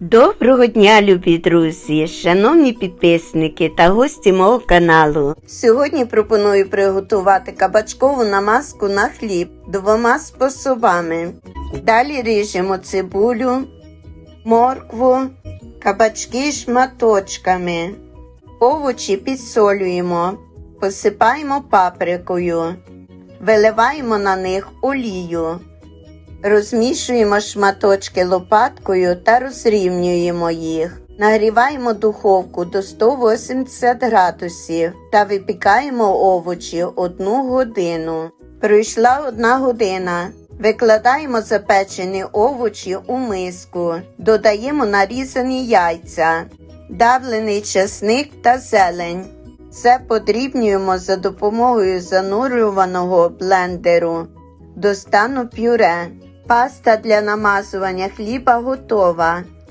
Доброго дня, любі друзі, шановні підписники та гості мого каналу. Сьогодні пропоную приготувати кабачкову намазку на хліб двома способами. Далі ріжемо цибулю, моркву, кабачки шматочками. Овочі підсолюємо, посипаємо паприкою, виливаємо на них олію. Розмішуємо шматочки лопаткою та розрівнюємо їх. Нагріваємо духовку до 180 градусів та випікаємо овочі одну годину. Пройшла одна година. Викладаємо запечені овочі у миску, додаємо нарізані яйця, давлений часник та зелень. Все подрібнюємо за допомогою занурюваного блендеру до стану пюре. Паста для намазування хліба готова.